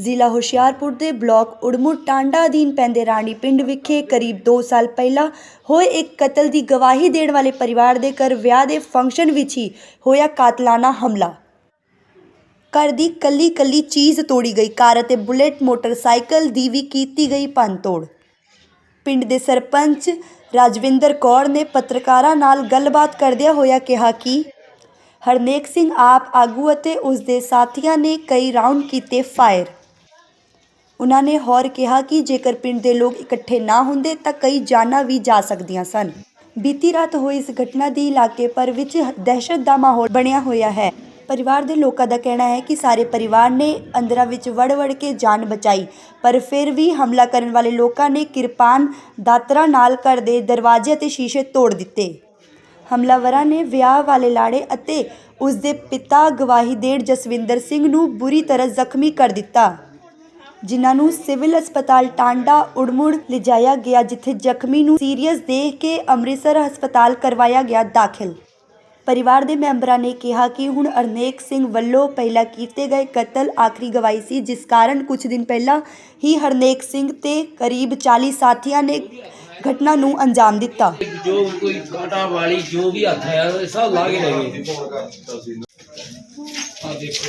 ਜ਼ਿਲ੍ਹਾ ਹੁਸ਼ਿਆਰਪੁਰ ਦੇ ਬਲਾਕ ਉੜਮੁੜ ਟਾਂਡਾ ਅਧੀਨ ਪੈਂਦੇ ਰਾਣੀ ਪਿੰਡ ਵਿਖੇ ਕਰੀਬ 2 ਸਾਲ ਪਹਿਲਾਂ ਹੋਏ ਇੱਕ ਕਤਲ ਦੀ ਗਵਾਹੀ ਦੇਣ ਵਾਲੇ ਪਰਿਵਾਰ ਦੇ ਘਰ ਵਿਆਹ ਦੇ ਫੰਕਸ਼ਨ ਵਿੱਚ ਹੀ ਹੋਇਆ ਕਾਤਲਾਨਾ ਹਮਲਾ। ਘਰ ਦੀ ਕੱਲੀ ਕੱਲੀ ਚੀਜ਼ ਤੋੜੀ ਗਈ ਕਾਰ ਅਤੇ ਬੁਲੇਟ ਮੋਟਰਸਾਈਕਲ ਦੀ ਵੀ ਕੀਤੀ ਗਈ ਭੰਨਤੋੜ। ਪਿੰਡ ਦੇ ਸਰਪੰਚ ਰਾਜਵਿੰਦਰ ਕੌਰ ਨੇ ਪੱਤਰਕਾਰਾਂ ਨਾਲ ਗੱਲਬਾਤ ਕਰਦਿਆਂ ਹੋਇਆ ਕਿਹਾ ਕਿ ਹਰਨੇਕ ਸਿੰਘ ਆਪ ਆਗੂ ਅਤੇ ਉਸ ਦੇ ਸਾਥੀਆਂ ਨੇ ਕਈ ਰਾਉਂਡ ਕੀਤੇ ਫਾਇਰ। ਉਹਨਾਂ ਨੇ ਹੋਰ ਕਿਹਾ ਕਿ ਜੇਕਰ ਪਿੰਡ ਦੇ ਲੋਕ ਇਕੱਠੇ ਨਾ ਹੁੰਦੇ ਤਾਂ ਕਈ ਜਾਨਾਂ ਵੀ ਜਾ ਸਕਦੀਆਂ ਸਨ। ਬੀਤੀ ਰਾਤ ਹੋਈ ਇਸ ਘਟਨਾ ਦੀ ਇਲਾਕੇ ਪਰ ਵਿੱਚ ਦਹਿਸ਼ਤ ਦਾ ਮਾਹੌਲ ਬਣਿਆ ਹੋਇਆ ਹੈ। ਪਰਿਵਾਰ ਦੇ ਲੋਕਾਂ ਦਾ ਕਹਿਣਾ ਹੈ ਕਿ ਸਾਰੇ ਪਰਿਵਾਰ ਨੇ ਅੰਦਰਾਂ ਵਿੱਚ ਵੜ-ਵੜ ਕੇ ਜਾਨ ਬਚਾਈ, ਪਰ ਫਿਰ ਵੀ ਹਮਲਾ ਕਰਨ ਵਾਲੇ ਲੋਕਾਂ ਨੇ ਕਿਰਪਾਨ ਦਾਤਰਾ ਨਾਲ ਘਰ ਦੇ ਦਰਵਾਜ਼ੇ ਅਤੇ ਸ਼ੀਸ਼ੇ ਤੋੜ ਦਿੱਤੇ। ਹਮਲਾਵਰਾਂ ਨੇ ਵਿਆਹ ਵਾਲੇ ਲਾੜੇ ਅਤੇ ਉਸ ਦੇ ਪਿਤਾ ਗਵਾਹੀ ਦੇੜ ਜਸਵਿੰਦਰ ਸਿੰਘ ਨੂੰ ਬੁਰੀ ਤਰ੍ਹਾਂ ਜ਼ਖਮੀ ਕਰ ਦਿੱਤਾ। ਜਿਨ੍ਹਾਂ ਨੂੰ ਸਿਵਲ ਹਸਪਤਾਲ ਟਾਂਡਾ ਉੜਮੁੜ ਲਿਜਾਇਆ ਗਿਆ ਜਿੱਥੇ ਜ਼ਖਮੀ ਨੂੰ ਸੀਰੀਅਸ ਦੇਖ ਕੇ ਅੰਮ੍ਰਿਤਸਰ ਹਸਪਤਾਲ ਕਰਵਾਇਆ ਗਿਆ ਦਾਖਲ। ਪਰਿਵਾਰ ਦੇ ਮੈਂਬਰਾਂ ਨੇ ਕਿਹਾ ਕਿ ਹੁਣ ਅਰਨੇਕ ਸਿੰਘ ਵੱਲੋਂ ਪਹਿਲਾਂ ਕੀਤੇ ਗਏ ਕਤਲ ਆਖਰੀ ਗਵਾਹੀ ਸੀ ਜਿਸ ਕਾਰਨ ਕੁਝ ਦਿਨ ਪਹਿਲਾਂ ਹੀ ਹਰਨੇਕ ਸਿੰਘ ਤੇ ਕਰੀਬ 40 ਸਾਥੀਆਂ ਨੇ ਘਟਨਾ ਨੂੰ ਅੰਜਾਮ ਦਿੱਤਾ। ਜੋ ਕੋਈ ਕਾਂਟਾ ਵਾਲੀ ਜੋ ਵੀ ਹੱਥ ਆਇਆ ਉਹ ਸਭ ਲਾ ਕੇ ਲੈ ਗਏ। ਆ ਦੇਖੋ।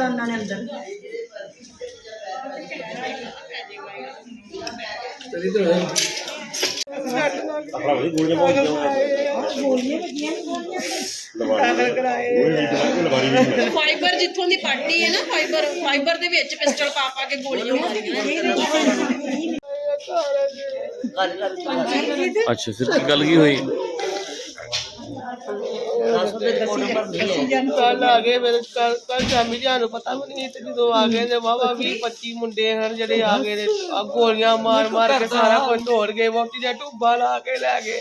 ਦਿੱਤਾ ਉਹਨਾਂ ਨੇ ਅੰਦਰ। ਫਾਈਬਰ ਜਿੱਥੋਂ ਦੀ ਪੱਟੀ ਹੈ ਨਾ ਫਾਈਬਰ ਫਾਈਬਰ ਦੇ ਵਿੱਚ ਪਿਸਟਲ ਪਾ ਪਾ ਕੇ ਗੋਲੀਆਂ ਮਾਰੀਆਂ ਅੱਛਾ ਫਿਰ ਕੀ ਗੱਲ ਕੀ ਹੋਈ ਕੱਲ ਆ ਗਏ ਮੇਰੇ ਕੱਲ ਕੱਲ ਸ਼ਾਮੀ ਜਾਨੂੰ ਪਤਾ ਵੀ ਨਹੀਂ ਤੇ ਜਦੋਂ ਆ ਗਏ ਤੇ ਵਾਵਾ 20 25 ਮੁੰਡੇ ਹਨ ਜਿਹੜੇ ਆ ਗਏ ਨੇ ਆ ਗੋਲੀਆਂ ਮਾਰ ਮਾਰ ਕੇ ਸਾਰਾ ਕੁਝ ਤੋੜ ਗਏ ਵੋਟੀ ਦਾ ਟੁੱਬਾ ਲਾ ਕੇ ਲੈ ਗਏ।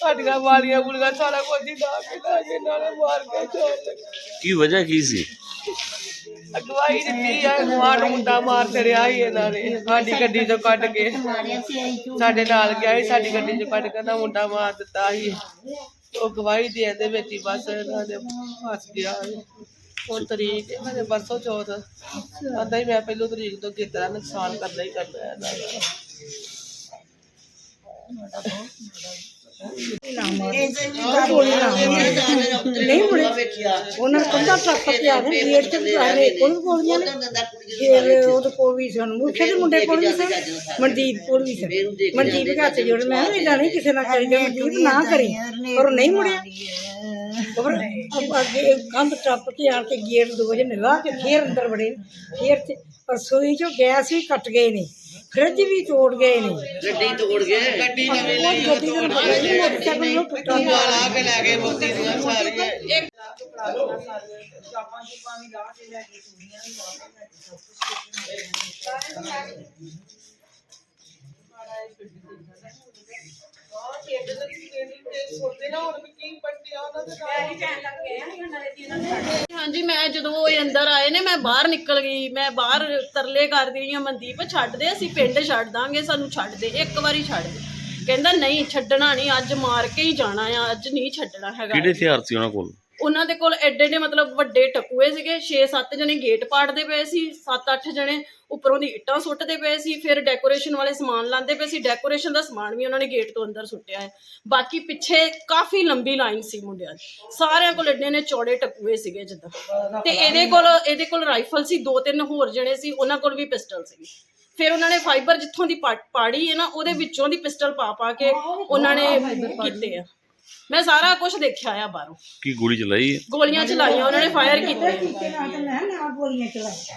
ਸਾਡੀਆਂ ਵਾਲੀਆਂ ਗੁਲੀਆਂ ਸਾਰਾ ਕੁਝ ਹੀ ਲਾ ਕੇ ਲੈ ਗਏ ਨਾਲੇ ਮਾਰ ਕੇ ਲੱਗੇ ਕੀ ਵਜ੍ਹਾ ਕੀ ਸੀ? ਅਗਵਾਈ ਦਿੱਤੀ ਆ ਮਾਰ ਮੁੰਡਾ ਮਾਰ ਛੜਿਆ ਹੀ ਇਹਨਾਂ ਨੇ। ਸਾਡੀ ਗੱਡੀ ਤੋਂ ਕੱਢ ਕੇ ਸਾਡੇ ਨਾਲ ਗਿਆ ਸੀ ਸਾਡੀ ਗੱਡੀ ਤੋਂ ਕੱਢ ਕੇ ਨਾ ਮੁੰਡਾ ਮਾਰ ਦਿੱਤਾ ਸੀ। ਉਹ ਗਵਾਹੀ ਦੇਣ ਦੇ ਵਿੱਚ ਹੀ ਬਸ ਇਹਨਾਂ ਦੇ ਫਸ ਗਿਆ। ਹੁਣ ਤਰੀਕ ਇਹਨਾਂ ਦੇ ਪਰਸੋਂ ਚੌਥ। ਆਂਦਾ ਹੀ ਮੈਂ ਪਹਿਲੋਂ ਤਰੀਕ ਤੋਂ ਕੀਤਾ ਨੁਕਸਾਨ ਕਰਨਾ ਹੀ ਕਰਨਾ ਹੈ ਇਹਨਾਂ ਦਾ। ਨਹੀਂ ਮੁੜੇ ਉਹਨਾਂ ਕੰਦਾ ਟੱਪ ਕੇ ਆ ਗਏ ਗੇਟ ਤੇ ਵੀ ਆ ਰਹੇ ਕੋਲ ਗੋਲੀਆਂ ਨੇ। ਫਿਰ ਉਹਦੇ ਕੋਲ ਵੀ ਸਨ। ਮੁੱਖੇ ਦੇ ਮੁੰਡੇ ਕੋਲ ਵੀ ਸਨ ਮਨਦੀਪ ਕੋਲ ਵੀ ਸਨ। ਮਨਦੀਪ ਹੱਥ ਜੋੜ ਮੈਂ ਇਹ ਨਹੀਂ ਕਿਸੇ ਨਾਲ ਕਰੀ ਜਾ ਮਨਦੀਪ ਨਾ ਕਰੀ। ਪਰ ਨਹੀਂ ਮੁੜਿਆ। ਖਬਰ ਅੱਗੇ ਕੰਧ ਟੱਪ ਕੇ ਆਣ ਕੇ ਗੇਟ ਦੋ ਵਜੇ ਨਿਲਾ ਕੇ ਫੇਰ ਅੰਦਰ ਵੜੇ। ਫੇਰ ਤੇ ਰਸੋਈ ਚੋਂ ਗੈਸ ਵੀ ਕੱਟ ਗਏ ਨੇ ਫ੍ਰਿਜ ਵੀ ਤੋੜ ਗਏ ਨੇ ਗੱਡੀ ਤੋੜ ਗਏ। ਗੱਡੀ ਨਵੀਂ ਲਈ ਗੱਡੀ ਨਹੀਂ ਮੋਟਰਸਾਈਕਲ ਨੂੰ ਟੁੱਟਾ ਲਾ ਕੇ ਲੈ ਗਏ ਮੋਤੀ ਦੀਆਂ ਸਾਰੀਆਂ ਹਾਂਜੀ ਮੈਂ ਜਦੋਂ ਉਹ ਅੰਦਰ ਆਏ ਨੇ ਮੈਂ ਬਾਹਰ ਨਿਕਲ ਗਈ। ਮੈਂ ਬਾਹਰ ਤਰਲੇ ਕਰਦੀ ਰਹੀ ਹਾਂ ਮਨਦੀਪ ਛੱਡ ਦੇ ਅਸੀਂ ਪਿੰਡ ਛੱਡ ਦਾਂਗੇ ਸਾਨੂੰ ਛੱਡ ਦੇ ਇੱਕ ਵਾਰੀ ਛੱਡ ਦੇ। ਕਹਿੰਦਾ ਨਹੀਂ ਛੱਡਣਾ ਨਹੀਂ ਅੱਜ ਮਾਰ ਕੇ ਹੀ ਜਾਣਾ ਆ ਅੱਜ ਨਹੀਂ ਛੱਡਣਾ ਹੈਗਾ। ਕਿਹੜੇ ਹਥਿਆਰ ਸੀ ਉਹਨਾਂ ਕੋਲ? ਉਹਨਾਂ ਦੇ ਕੋਲ ਐਡੇ ਐਡੇ ਮਤਲਬ ਵੱਡੇ ਟਕੂਏ ਸੀਗੇ 6-7 ਜਣੇ ਗੇਟ ਪਾੜਦੇ ਪਏ ਸੀ 7-8 ਜਣੇ ਉੱਪਰੋਂ ਦੀ ਇੱਟਾਂ ਸੁੱਟਦੇ ਪਏ ਸੀ ਫਿਰ ਡੈਕੋਰੇਸ਼ਨ ਵਾਲੇ ਸਮਾਨ ਲਾਉਂਦੇ ਪਏ ਸੀ ਡੈਕੋਰੇਸ਼ਨ ਦਾ ਸਮਾਨ ਵੀ ਉਹਨਾਂ ਨੇ ਗੇਟ ਤੋਂ ਅੰਦਰ ਸੁੱਟਿਆ ਹੈ। ਬਾਕੀ ਪਿੱਛੇ ਕਾਫੀ ਲੰਬੀ ਲਾਈਨ ਸੀ ਮੁੰਡਿਆਂ ਦੀ। ਸਾਰਿਆਂ ਕੋਲ ਐਡੇ ਨੇ ਚੌੜੇ ਟਕੂਏ ਸੀਗੇ ਜਿੱਦਾਂ। ਤੇ ਇਹਦੇ ਕੋਲ ਇਹਦੇ ਕੋਲ ਰਾਈਫਲ ਸੀ ਦੋ ਤਿੰਨ ਹੋਰ ਜਣੇ ਸੀ ਉਹਨਾਂ ਕੋਲ ਵੀ ਪਿਸਟਲ ਸੀ। ਫਿਰ ਉਹਨਾਂ ਨੇ ਫਾਈਬਰ ਜਿੱਥੋਂ ਦੀ ਪਾੜੀ ਹੈ ਨਾ ਉਹਦੇ ਵਿੱਚੋਂ ਦੀ ਪਿਸਟਲ ਪਾ ਪਾ ਕੇ ਉਹਨਾਂ ਨੇ ਕੀਤੇ ਆ। ਮੈਂ ਸਾਰਾ ਕੁਝ ਦੇਖਿਆ ਆ ਬਾਹਰੋਂ। ਕੀ ਗੋਲੀ ਚਲਾਈ ਹੈ ਗੋਲੀਆਂ ਚਲਾਈਆਂ ਉਹਨਾਂ ਨੇ ਫਾਇਰ ਕੀਤੇ।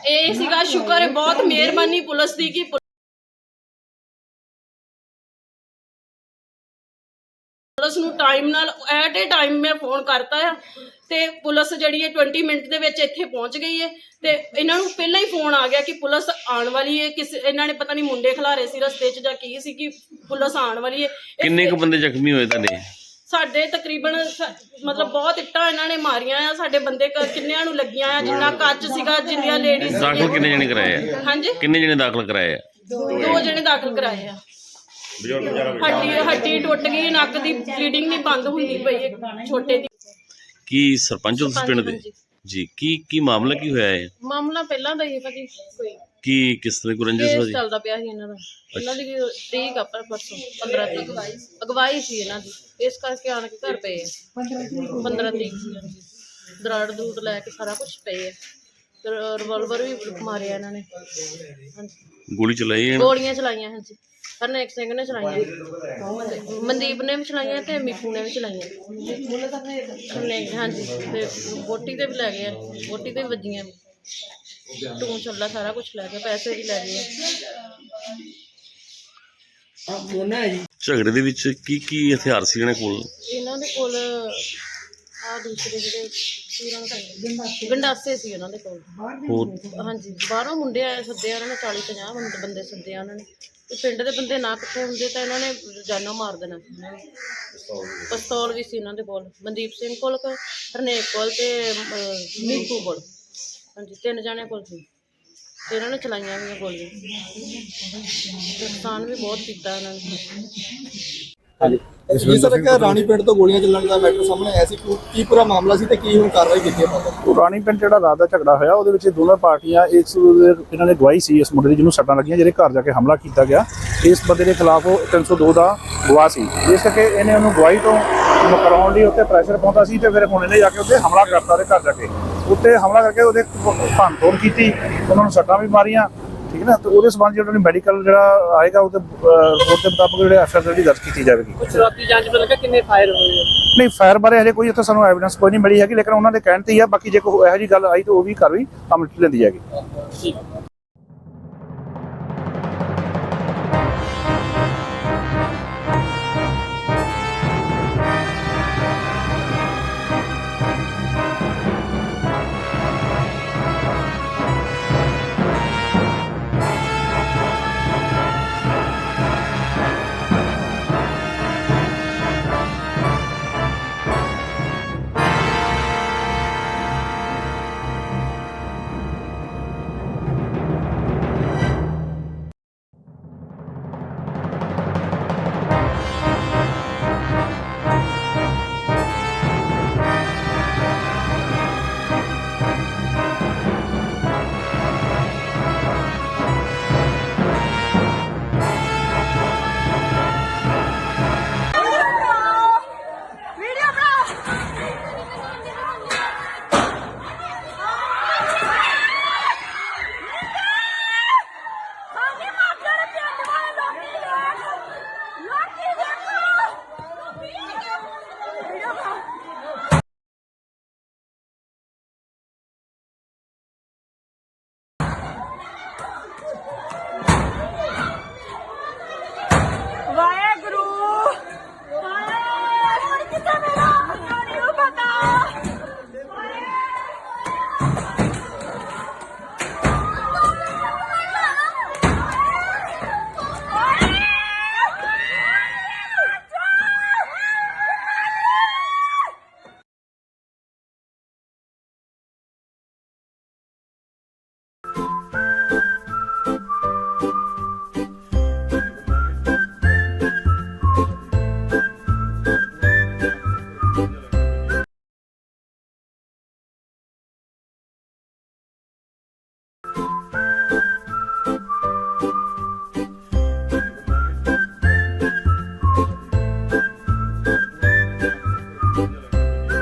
ਇਹ ਸੀਗਾ ਸ਼ੁਕਰ ਹੈ ਬਹੁਤ ਮਿਹਰਬਾਨੀ ਪੁਲਿਸ ਦੀ ਕਿ ਪੁਲਿਸ ਨੂੰ ਟਾਈਮ ਨਾਲ ਐਟ ਏ ਟਾਈਮ ਮੈਂ ਫੋਨ ਕਰਤਾ ਆ ਤੇ ਪੁਲਿਸ ਜਿਹੜੀ ਹੈ 20 ਮਿੰਟ ਦੇ ਵਿੱਚ ਇੱਥੇ ਪਹੁੰਚ ਗਈ ਹੈ ਤੇ ਇਹਨਾਂ ਨੂੰ ਪਹਿਲਾਂ ਹੀ ਫੋਨ ਆ ਗਿਆ ਕਿ ਪੁਲਿਸ ਆਉਣ ਵਾਲੀ ਹੈ ਕਿਸ ਇਹਨਾਂ ਨੇ ਪਤਾ ਨਹੀਂ ਮੁੰਡੇ ਖਿਲਾਰੇ ਸੀ ਰਸਤੇ 'ਚ ਜਾਂ ਕੀ ਸੀ ਕਿ ਪੁਲਿਸ ਆਉਣ ਵਾਲੀ ਹੈ। ਕਿੰਨੇ ਕੁ ਬੰਦੇ ਜ਼ਖਮੀ ਹੋਏ ਤੁਹਾਡੇ? ਸਾਡੇ ਤਕਰੀਬਨ ਸ- ਮਤਲਬ ਬਹੁਤ ਇੱਟਾਂ ਇਹਨਾਂ ਨੇ ਮਾਰੀਆਂ ਆ ਸਾਡੇ ਬੰਦੇ ਕ- ਕਿੰਨਿਆਂ ਨੂੰ ਲੱਗੀਆਂ ਆ ਜਿੰਨਾ ਕੱਚ ਸੀਗਾ ਜਿੰਨੀਆਂ ਲੇਡੀਜ਼ ਦਾਖਲ ਕਿੰਨੇ ਜਣੇ ਕਰਾਏ ਆ? ਹਾਂਜੀ? ਕਿੰਨੇ ਜਣੇ ਦਾਖਲ ਕਰਾਏ ਆ? ਦੋ ਜਣੇ ਦਾਖਲ ਕਰਾਏ ਆ। ਹੱਡੀ ਹੱਡੀ ਟੁੱਟ ਗਈ ਨੱਕ ਦੀ ਬਲੀਡਿੰਗ ਨਹੀਂ ਬੰਦ ਹੁੰਦੀ ਪਈ ਹੈ ਛੋਟੇ ਦੀ। ਕੀ ਸਰਪੰਚ ਤੁਸੀਂ ਪਿੰਡ ਦੇ? ਹਾਂਜੀ। ਜੀ ਕੀ ਕੀ ਮਾਮਲਾ ਕੀ ਹੋਇਆ ਹੈ ਮਾਮਲਾ ਪਹਿਲਾਂ ਦਾ ਹੀ ਹੈ ਭਾਜੀ ਕੋਈ ਕੀ ਕਿਸ ਤਰ੍ਹਾਂ ਕੋਈ ਰੰਜਿਸ਼ ਕੇਸ ਵਜੀ ਚੱਲਦਾ ਪਿਆ ਸੀ ਇਹਨਾਂ ਦਾ। ਇਹਨਾਂ ਦੀ ਤਰੀਕ ਆ ਪਰ ਪਰਸੋਂ 15 ਤਰੀਕ ਅਗਵਾਈ ਸੀ ਇਹਨਾਂ ਦੀ। ਇਸ ਕਰਕੇ ਆਣ ਕੇ ਘਰ ਪਏ ਆ। 15 ਤਰੀਕ ਸੀ ਹਾਂਜੀ ਦਰਾੜ ਦੂੜ ਲੈ ਕੇ ਸਾਰਾ ਕੁਝ ਪਏ ਆ। ਰਿਵਾਲਵਰ ਵੀ ਮਾਰਿਆ ਇਹਨਾਂ ਨੇ। ਹਾਂਜੀ। ਗੋਲੀ ਚਲਾਈ ਹੈ ਗੋਲੀਆਂ ਚਲਾਈਆਂ ਹਾਂਜੀ। ਹਰਨੇਕ ਸਿੰਘ ਨੇ ਚਲਾਈਆਂ। ਮਨਦੀਪ ਨੇ ਵੀ ਚਲਾਈਆਂ ਤੇ ਮੀਪੂ ਨੇ ਵੀ ਚਲਾਈਆਂ। ਹਰਨੇਕ ਹਾਂਜੀ। ਤੇ ਬੋਟੀ ਤੇ ਵੀ ਲੈ ਗਏ ਆ। ਬੋਟੀ ਤੇ ਵੀ ਵੱਜੀਆਂ ਟੂਨ ਚੱਲਾ ਸਾਰਾ ਕੁਝ ਲੈ ਗਏ ਪੈਸੇ ਵੀ ਲੈ ਗਏ ਆ। ਝਗੜੇ ਦੇ ਵਿੱਚ ਕੀ ਕੀ ਹਥਿਆਰ ਸੀ ਇਹਨਾਂ ਕੋਲ? ਇਹਨਾਂ ਦੇ ਕੋਲ ਆ ਦੂਸਰੇ ਜਿਹੜੇ ਪੂਰਾਂ ਦਾ ਗੰਡਾਸੇ ਸੀ ਉਹਨਾਂ ਦੇ ਕੋਲ। ਹੋਰ? ਹਾਂਜੀ ਬਾਹਰੋਂ ਮੁੰਡੇ ਆਏ ਸੱਦੇ ਆ ਉਹਨਾਂ ਨੇ 40 50 ਬੰਦੇ ਬੰਦੇ ਸੱਦੇ ਆ ਉਹਨਾਂ ਨੇ। ਤੇ ਪਿੰਡ ਦੇ ਬੰਦੇ ਨਾ ਇਕੱਠੇ ਹੁੰਦੇ ਤਾਂ ਇਹਨਾਂ ਨੇ ਜਾਨੋਂ ਮਾਰ ਦੇਣਾ। ਪਿਸਤੌਲ ਵੀ ਸੀ ਇਹਨਾਂ ਦੇ ਕੋਲ। ਮਨਦੀਪ ਸਿੰਘ ਕੋਲ ਕ- ਹਰਨੇਕ ਕੋਲ ਤੇ ਮੀਕੂ ਕੋਲ। ਹਾਂਜੀ, ਤਿੰਨ ਜਾਣੇ ਕੋਲ ਸੀ। ਤੇ ਇਹਨਾਂ ਨੇ ਚਲਾਈਆਂ ਵੀ ਗੋਲੀਆਂ। ਨੁਕਸਾਨ ਵੀ ਬਹੁਤ ਕੀਤਾ ਇਹਨਾਂ ਨੇ। ਜੀ ਸਰ ਇੱਕ ਰਾਣੀ ਪਿੰਡ ਤੋਂ ਗੋਲੀਆਂ ਚੱਲਣ ਦਾ ਮੈਟਰ ਸਾਹਮਣੇ ਆਇਆ ਸੀ ਕੀ- ਪੂਰਾ ਮਾਮਲਾ ਸੀ ਤੇ ਕੀ ਹੁਣ ਕਾਰਵਾਈ ਕੀਤੀ ਹੈ ਉਹ ਰਾਣੀ ਪਿੰਡ ਜਿਹੜਾ ਰਾਤ ਦਾ ਝਗੜਾ ਹੋਇਆ ਉਹਦੇ ਵਿੱਚ ਦੋਨੋਂ ਪਾਰਟੀਆਂ ਇਸ ਇਹਨਾਂ ਨੇ ਗਵਾਹੀ ਸੀ ਇਸ ਮੁੰਡੇ ਦੀ ਜਿਹਨੂੰ ਸੱਟਾਂ ਲੱਗੀਆਂ ਜਿਹੜੇ ਘਰ ਜਾ ਕੇ ਹਮਲਾ ਕੀਤਾ ਗਿਆ। ਇਸ ਬੰਦੇ ਦੇ ਖਿਲਾਫ ਉਹ 302 ਦਾ ਗਵਾਹ ਸੀ। ਇਸ ਕਰਕੇ ਇਹਨੇ ਉਹਨੂੰ ਗਵਾਹੀ ਤੋਂ ਮੁਕਰਾਉਣ ਲਈ ਉੱਤੇ ਪ੍ਰੈਸ਼ਰ ਪਾਉਂਦਾ ਸੀ ਤੇ ਫਿਰ ਹੁਣ ਇਹਨੇ ਜਾ ਕੇ ਉੱਤੇ ਹਮਲਾ ਕਰਤਾ ਉਹਦੇ ਘਰ ਜਾ ਕੇ। ਉੱਤੇ ਹਮਲਾ ਕਰਕੇ ਉਹਦੇ ਭੰਨ ਤੋੜ ਕੀਤੀ ਉਹਨਾਂ ਨੂੰ ਸੱਟਾਂ ਵੀ ਮਾਰੀਆਂ। ਠੀਕ ਹੈ ਨਾ? ਤੇ ਉਹਦੇ ਸਬੰਧ ਜਿਹੜਾ ਮੈਡੀਕਲ ਜਿਹੜਾ ਆਏਗਾ ਉਹਦੇ ਰਿਪੋਰਟ ਦੇ ਮੁਤਾਬਕ ਜਿਹੜੇ ਐਫਆਰ ਜਿਹੜੀ ਦਰਜ ਕੀਤੀ ਜਾਵੇਗੀ। ਸ਼ੁਰੂਆਤੀ ਜਾਂਚ ਵਿੱਚ ਲੱਗਾ ਕਿੰਨੇ ਫਾਇਰ ਹੋਏ ਨਹੀਂ ਫਾਇਰ ਬਾਰੇ ਹਜੇ ਕੋਈ ਇੱਥੇ ਸਾਨੂੰ ਐਵੀਡੈਂਸ ਕੋਈ ਨਹੀਂ ਮਿਲੀ ਹੈਗੀ ਲੇਕਿਨ ਉਹਨਾਂ ਦੇ ਕਹਿਣ ਤੇ ਹੀ ਆ ਬਾਕੀ ਜੇ ਕੋਈ ਇਹੋ ਜੀ ਗੱਲ ਆਈ ਤਾਂ ਉਹ ਵੀ ਕਾਰਵਾਈ ਅਮਲ ਚ ਲੈਂਦੀ ਜਾਏਗੀ